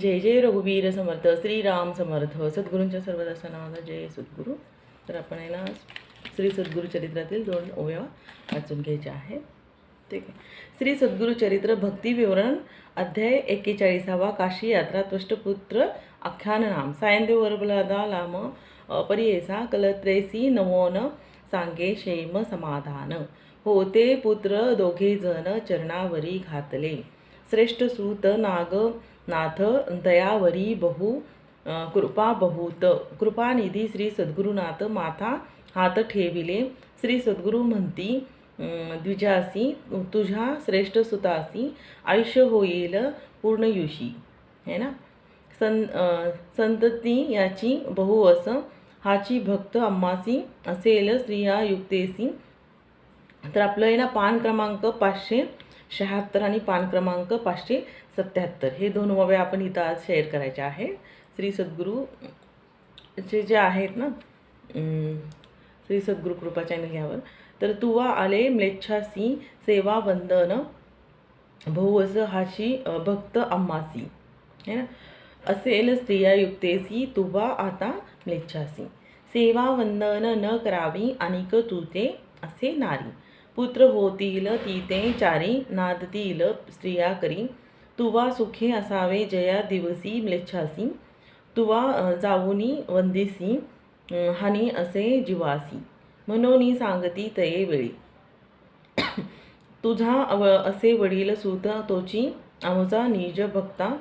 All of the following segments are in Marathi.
जय जय रघुवीर समर्थ श्रीराम समर्थ. सद्गुरूंच्या सर्व नावाचा जय सद्गुरू. तर आपण आहे ना श्री सद्गुरू चरित्रातील दोन ओव्या वाचून घ्यायच्या आहेत. ठीक आहे. श्री सद्गुरू चरित्र भक्ती विवरण अध्याय एक्केचाळीसावा काशी यात्रा त्वष्टपुत्र आख्यान नाम. सायंदेव वरबलादा लाम परियेसा कलत्रेसी नवोन सांगे क्षेम समाधान. होते पुत्र दोघे जण चरणावरी घातले. श्रेष्ठ सूत नाग नाथ दयावरी बहु कृपा बहुत. कृपानिधी श्री सद्गुरुनाथ माथा हात ठेविले. श्री सद्गुरु म्हणती द्विजासी तुझ्या श्रेष्ठ सुतासी आयुष्य होईल पूर्णयुषी है ना? सं संतती याची बहु अस हाची भक्त अम्मासी असेल स्त्रिया युक्तेसी. तर आपलं आहे ना पान क्रमांक पाचशे शहात्तर आणि पान क्रमांक पाचशे सत्याहत्तर. हे दोन ओव्या आपण इथं आज शेअर करायचे आहे. श्री सद्गुरू चे जे आहेत ना श्री सद्गुरू कृपा चॅनल यावर तर तुवा आले म्लेच्छासी सेवा वंदन भोवस हाशी भक्त अम्मासी. है ना? असेल स्त्रिया युक्तेसी तुवा आता म्लेच्छासी सेवा वंदन न करावी अनिक तुते असे नारी. पुत्र होतील तीते चारी नादतील स्त्रिया करी. तुवा सुखे असावे जया दिवसी म्लेच्छासी. तुवा जाऊनी वंदिसी हनी हानी असे जीवासी. म्हणून सांगती तये वेळी. तुझा अव असे वडील सुत तोची आमचा निज भक्ता.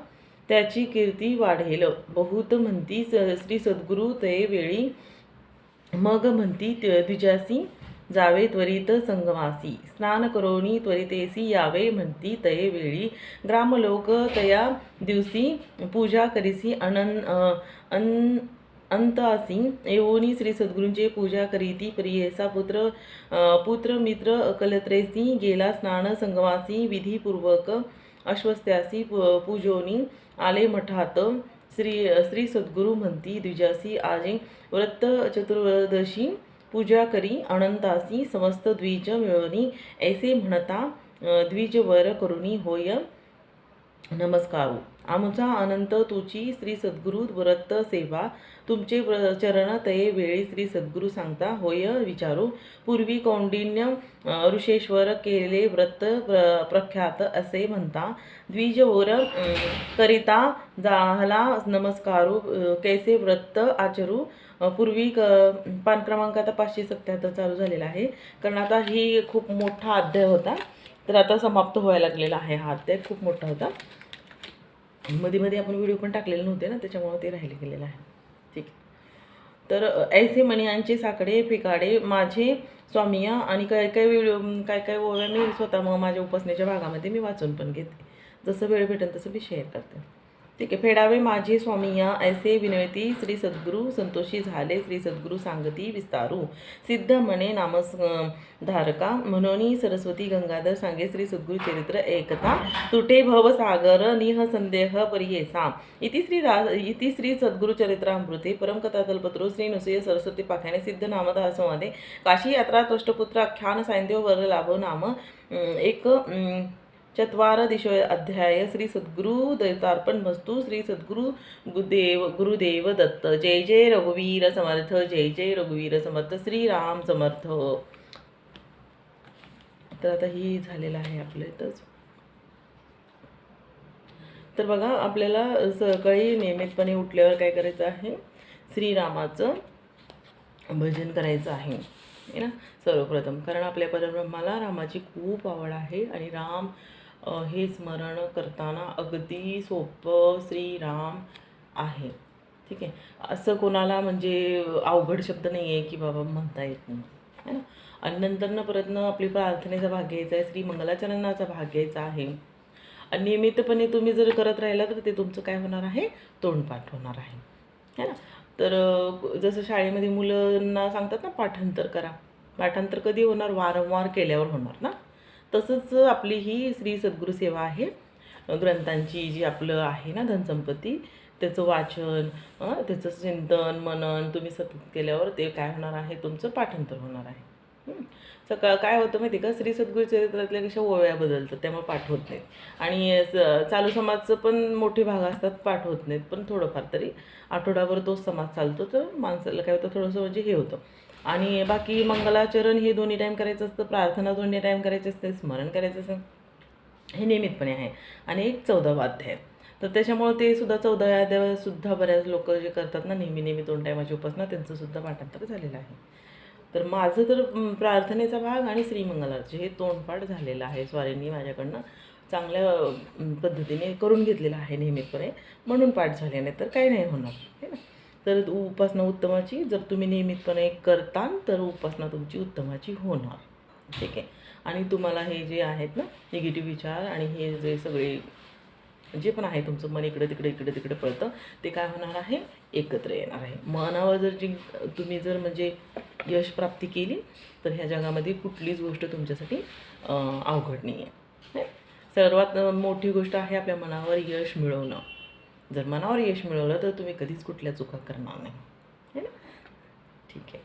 त्याची कीर्ती वाढेल. बहुत म्हणती स- श्री सद्गुरू तये वेळी. मग म्हणती त- द्विजासी. जावे त्वरित संगमासी. स्नान करोनी त्वरितेसी यावे म्हणती तये वेळी. ग्रामलोक तया दिवसी पूजा करीसी अनन अन अंतासी. येऊनी श्री सद्गुरूंचे पूजा करीती प्रियेसा पुत्र पुत्र मित्र कलत्रेसी. गेला स्नान संगमासी विधीपूर्वक अश्वस्त्यासी पूजोनी. आले मठात श्री श्री सद्गुरू म्हणती द्विजासी. आजे व्रत चतुर्दशी पूजा करी अनंतासी समस्त द्विज मिळवणी ऐसे म्हणता द्विजवर करुणी होय नमस्कारू. आमचा अनंत तुची श्री सद्गुरू व्रत सेवा. तुमचे चरण तये वेळी श्री सद्गुरू सांगता होय विचारू. पूर्वी कौंडिन्य ऋषेश्वर केले व्रत प्र प्रख्यात असे म्हणता. द्विज ओर करिता झाला नमस्कारू कैसे व्रत आचरू. पूर्वी क पान क्रमांक आता पाचशे सत्याहत्तर चालू झालेला आहे. कारण आता ही खूप मोठा अध्याय होता. तर आता समाप्त व्हायला लागलेला आहे हा अध्याय खूप मोठा होता. मध्ये मध्ये आपण व्हिडिओ पण टाकलेले नव्हते ना त्याच्यामुळे ते राहिले गेलेलं आहे. ठीक तर ऐसे मणियांचे साकडे फेकाडे माझे स्वामिया आणि काय काय व्हिडिओ काय काय ओव्या मी स्वतः मग माझ्या उपासनेच्या भागामध्ये मी वाचून पण घेते. जसं वेळ भेटेल तसं मी शेअर करते. ठीक आहे. फेडावे माझे स्वामिया ऐसे विनवती श्री सद्गुरू संतोषी झाले. श्री सद्गुरू सांगती विस्तारू. सिद्ध मने नामस धारका म्हणून सरस्वती गंगाधर सांगे श्री सद्गुरू चरित्र एकता. तुटे भव सागर निह संदेह परियेसा इति श्री दा इति श्री सद्गुरू चरित्रामृते. परमकथा श्री नुसय सरस्वती पाख्याने सिद्ध नामदार संवादे काशी यात्रा त्वष्टपुत्र आख्यान सायंदेव वर लाभो नाम एक चत्वार दिशो अध्याय श्री सद्गुरु दैतार्पण वस्तू श्री सद्गुरु गुदेव गुरुदेव दत्त. जय जय रघुवीर समर्थ जय जय रघुवीर समर्थ. श्रीराम समर्थ. तर आता ही झालेलं आहे आपलं इथंच. तर बघा आपल्याला सकाळी नियमितपणे उठल्यावर काय करायचं आहे? श्रीरामाचं भजन करायचं आहे. ना? सर्वप्रथम. कारण आपल्या परब्रह्माला रामाची खूप आवड आहे आणि राम हे स्मरण करताना अगदी सोपं श्रीराम आहे. ठीक आहे? असं कोणाला म्हणजे अवघड शब्द नाही आहे की बाबा म्हणता येत नाही. है ना? आणि नंतरनं परतनं आपली प्रार्थनेचा भाग घ्यायचा आहे श्री मंगलाचरणाचा भाग घ्यायचा आहे. आणि नियमितपणे तुम्ही जर करत राहिला तर ते तुमचं काय होणार आहे? तोंडपाठ होणार आहे. है ना? तर जसं शाळेमध्ये मुलांना सांगतात ना पाठांतर करा. पाठांतर कधी होणार? वारंवार केल्यावर होणार ना? तसंच आपली ही श्री सद्गुरू सेवा आहे. ग्रंथांची जी आपलं आहे ना धनसंपत्ती त्याचं वाचन त्याचं चिंतन मनन तुम्ही सतत केल्यावर ते काय होणार आहे? तुमचं पाठांतर होणार आहे. सकाळ काय होतं माहिती का? श्री सद्गुरुचरित्रातल्या कशा ओव्या बदलतात त्यामुळे पाठ होत नाहीत. आणि स- चालू समाजचं पण मोठे भाग असतात पाठ होत नाहीत. पण थोडंफार तरी आठवडाभर तोच समाज चालतो. तर माणसाला काय होतं? थोडंसं म्हणजे हे होतं. आणि बाकी मंगलाचरण हे दोन्ही टाईम करायचं असतं. प्रार्थना दोन्ही टाईम करायचे असते. स्मरण करायचं असतं हे नियमितपणे आहे. आणि एक चौदावा अध्याय. आहे. तर त्याच्यामुळं ते सुद्धा चौदाव्या अध्यायासुद्धा बऱ्याच लोक जे करतात ना नेहमी नेहमी दोन टायमाची उपासना त्यांचंसुद्धा पाठांतर झालेलं आहे. तर माझं तर प्रार्थनेचा भाग आणि श्रीमंगलाचे. हे तोंडपाठ झालेलं आहे स्वारींनी माझ्याकडनं. चांगल्या पद्धतीने करून घेतलेलं आहे नेहमीपणे म्हणून पाठ झाले नाही तर काही नाही होणार है ना? तर उपासना उत्तमाची जर तुम्ही नियमितपणे करता तर उपासना तुमची उत्तमाची होणार. ठीक आहे? आणि तुम्हाला हे जे आहेत ना निगेटिव्ह विचार आणि हे जे सगळे जे पण आहे तुमचं मन इकडे तिकडे इकडे तिकडे पळतं ते काय होणार आहे? एकत्र येणार आहे. मनावर जर जिंक तुम्ही जर म्हणजे यश प्राप्ती केली तर ह्या जगामध्ये कुठलीच गोष्ट तुमच्यासाठी अवघड नाही आहे सर्वात मोठी गोष्ट आहे आपल्या मनावर यश मिळवणं. जर मनावर यश मिळवलं तर तुम्ही कधीच कुठल्या चुका करणार नाही. है ना? ठीक आहे.